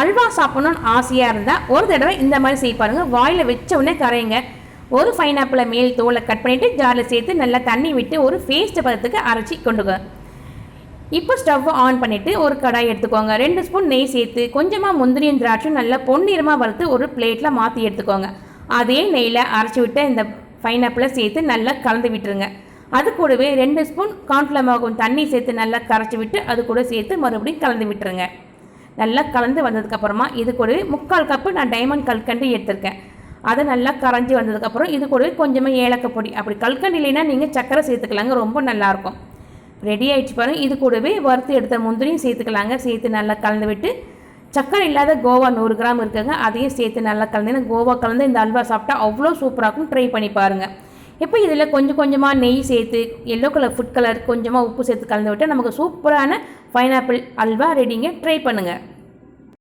அல்வா சாப்பிடணும்னு ஆசையாக இருந்தால் ஒரு தடவை இந்த மாதிரி செய்ய பாருங்கள் வாயில் வச்ச உடனே கரையுங்க. ஒரு பைனாப்பிளை மேல் தோலை கட் பண்ணிவிட்டு ஜாரில் சேர்த்து நல்லா தண்ணி விட்டு ஒரு பேஸ்ட் பதத்துக்கு அரைச்சி கொண்டுங்க. இப்போ ஸ்டவ் ஆன் பண்ணிவிட்டு ஒரு கடாய் எடுத்துக்கோங்க. ரெண்டு ஸ்பூன் நெய் சேர்த்து கொஞ்சமாக முந்திரியும் திராட்சையும் நல்லா பொன்னிறமாக வறுத்து ஒரு பிளேட்டில் மாற்றி எடுத்துக்கோங்க. அதே நெய்யில் அரைச்சி விட்டு இந்த பைனாப்பிளை சேர்த்து நல்லா கலந்து விட்டுருங்க. அது கூடவே ரெண்டு ஸ்பூன் கார்ன்ஃப்ளவர் தண்ணி சேர்த்து நல்லா கரைச்சி விட்டு அது கூட சேர்த்து மறுபடியும் கலந்து விட்டுருங்க. நல்லா கலந்து வந்ததுக்கப்புறமா இது கூடவே முக்கால் கப்பு நான் டைமண்ட் கல்கண்டு எடுத்திருக்கேன். அதை நல்லா கரைஞ்சி வந்ததுக்கப்புறம் இது கூட கொஞ்சமாக ஏலக்காய் பொடி. அப்படி கல்கண்டு இல்லைன்னா நீங்கள் சக்கரை சேர்த்துக்கலாங்க ரொம்ப நல்லாயிருக்கும். ரெடி ஆகிடுச்சு பாருங்கள் இது கூடவே வறுத்து எடுத்த முந்திரியும் சேர்த்துக்கலாங்க. சேர்த்து நல்லா கலந்து விட்டு சக்கரை இல்லாத கோவா நூறு கிராம் இருக்குங்க. அதையும் சேர்த்து நல்லா கலந்து கோவா கலந்து இந்த அல்வா சாப்பிட்டா அவ்வளோ சூப்பராக இருக்கும். ட்ரை பண்ணி பாருங்கள் இப்போ இதில் கொஞ்சம் கொஞ்சமாக நெய் சேர்த்து எல்லோ கலர் ஃபுட் கலர் கொஞ்சமாக உப்பு சேர்த்து கலந்து விட்டால் நமக்கு சூப்பரான பைனாப்பிள் அல்வா ரெடிங்க ட்ரை பண்ணுங்கள்